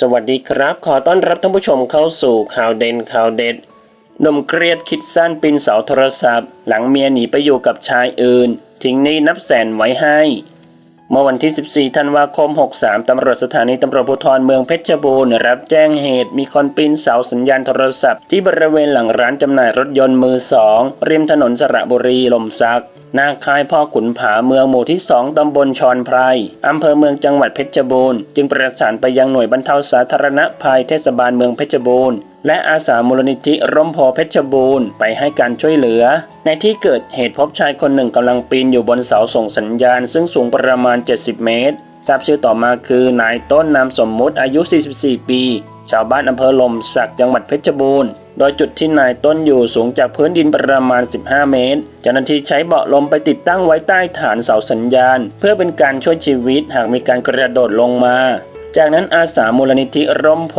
สวัสดีครับ ขอต้อนรับท่านผู้ชมเข้าสู่ข่าวเด่นข่าวเด็ดหนมเกรียดคิดสั้นปีนเสาโทรศัพท์ หลังเมียหนีไปอยู่กับชายอื่น ทิ้งหนี้นับแสนไว้ให้ มื่อวันที่ 14 ธันวาคม 63 ตำรวจสถานีตำรวจภูธรเมืองเพชรบูรณ์รับแจ้งเหตุ มีคนปีนเสาสัญญาณโทรศัพท์ที่บริเวณหลังร้านจำหน่ายรถยนต์มือสองริมถนนสระบุรีลมซักหน้าค่ายพ่อขุนผาเมืองหมู่ที่ 2 ตำบลชอนไพร อำเภอเมืองจังหวัดเพชรบูรณ์ จึงประสานไปยังหน่วยบรรเทาสาธารณภัยเทศบาลเมืองเพชรบูรณ์ และอาสามูลนิธิร่มโพเพชรบูรณ์ไปให้การช่วยเหลือ ในที่เกิดเหตุพบชายคนหนึ่งกำลังปีนอยู่บนเสาส่งสัญญาณ ซึ่งสูงประมาณ 70 เมตร ทราบชื่อต่อมาคือนายต้นนามสมมุติอายุ 44 ปี ชาวบ้านอำเภอลมสักจังหวัดเพชรบูรณ์ โดยจุดที่นายต้นอยู่สูงจากพื้นดินประมาณ 15 เมตร เจ้าหน้าที่ใช้เบาะลมไปติดตั้งไว้ใต้ฐานเสาสัญญาณ เพื่อเป็นการช่วยชีวิตหากมีการกระโดดลงมา จากนั้นอาสามูลนิธิร่มโพ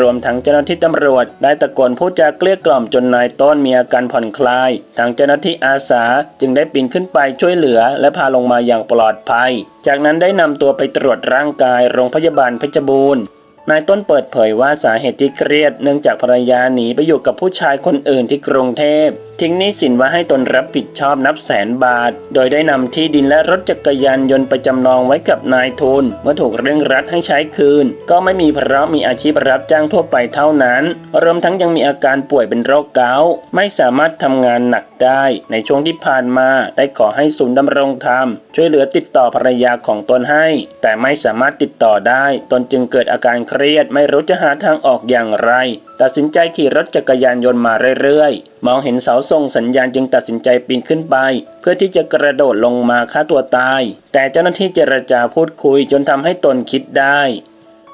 รวมทั้งเจ้าหน้าที่ตำรวจ ได้ตะโกนพูดจาเกลี้ยกล่อมจนนายต้นมีอาการผ่อนคลาย ทางเจ้าหน้าที่อาสาจึงได้ปีนขึ้นไปช่วยเหลือ และพาลงมาอย่างปลอดภัย จากนั้นได้นำตัวไปตรวจร่างกายโรงพยาบาลเพชรบูรณ์ นายต้นเปิดเผยว่าสาเหตุที่เครียดเนื่องจากภรรยาหนีไปอยู่กับผู้ชายคนอื่นที่กรุงเทพ ทิ้งหนี้สินไว้ให้ตนรับผิดชอบนับแสนบาท โดยได้นำที่ดินและรถจักรยานยนต์ไปจำนองไว้กับนายทุนเมื่อถูกเร่งรัดให้ใช้คืน ก็ไม่มีเพราะมีอาชีพรับจ้างทั่วไปเท่านั้น รวมทั้งยังมีอาการป่วยเป็นโรคเกาต์ไม่สามารถทำงานหนักได้ ในช่วงที่ผ่านมาได้ขอให้ศูนย์ดำรงธรรม ช่วยเหลือติดต่อภรรยาของตนให้ แต่ไม่สามารถติดต่อได้ ตนจึงเกิดอาการเครียดไม่รู้จะหาทางออกอย่างไร ตัดสินใจขี่รถจักรยานยนต์มาเรื่อยๆ มองเห็นเสาส่งสัญญาณจึงตัดสินใจปีนขึ้นไป เพื่อที่จะกระโดดลงมาฆ่าตัวตาย แต่เจ้าหน้าที่เจรจาพูดคุยจนทำให้ตนคิดได้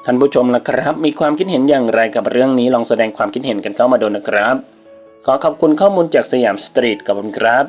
ท่านผู้ชมล่ะครับ มีความคิดเห็นอย่างไรกับเรื่องนี้ลองแสดงความคิดเห็นกันเข้ามาดูนะครับ ขอขอบคุณข้อมูลจากสยามสตรีทขอบคุณครับ